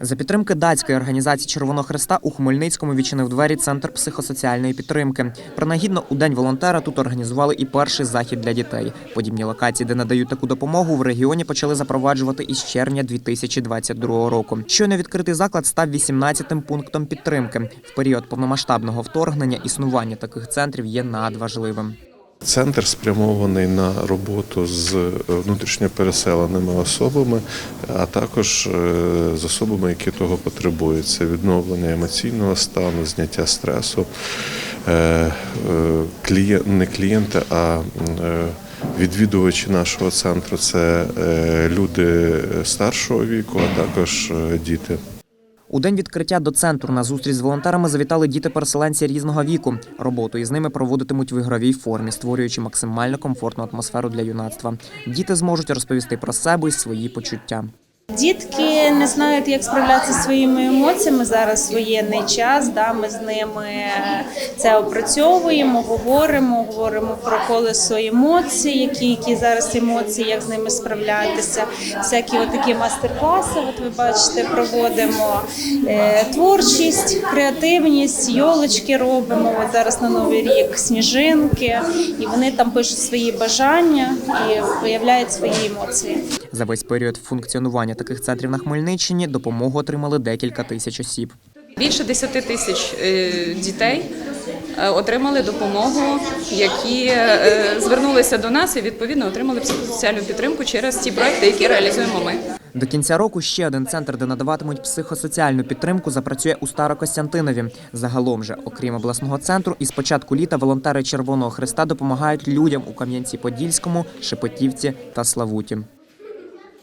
За підтримки датської організації Червоного Хреста у Хмельницькому відчинив двері центр психосоціальної підтримки. Принагідно у день волонтера тут організували і перший захід для дітей. Подібні локації, де надають таку допомогу, в регіоні почали запроваджувати із червня 2022 року. Щойно відкритий заклад став 18-тим пунктом підтримки. В період повномасштабного вторгнення існування таких центрів є надважливим. Центр спрямований на роботу з внутрішньо переселеними особами, а також е, з особами, які того потребують. Це відновлення емоційного стану, зняття стресу. Е, е, Не клієнти, а е, відвідувачі нашого центру це е, люди старшого віку, а також е, діти. У день відкриття до центру на зустріч з волонтерами завітали діти-переселенці різного віку. Роботу із ними проводитимуть в ігровій формі, створюючи максимально комфортну атмосферу для юнацтва. Діти зможуть розповісти про себе і свої почуття. Дітки не знають, як справлятися зі своїми емоціями. Зараз воєнний час. Да, ми з ними це опрацьовуємо, говоримо, говоримо про колесо емоцій, які, які зараз емоції, як з ними справлятися. Всякі отакі мастер-класи. От ви бачите, проводимо е, творчість, креативність, йолочки робимо. От зараз на новий рік сніжинки, і вони там пишуть свої бажання і виявляють свої емоції. За весь період функціонування таких центрів на Хмельниччині допомогу отримали декілька тисяч осіб. Більше 10 тисяч е, дітей е, отримали допомогу, які е, звернулися до нас і відповідно отримали психосоціальну підтримку через ті проекти, які реалізуємо ми. До кінця року ще один центр, де надаватимуть психосоціальну підтримку, запрацює у Старокостянтинові. Загалом же, окрім обласного центру, із початку літа волонтери Червоного Христа допомагають людям у Кам'янці-Подільському, Шепетівці та Славуті.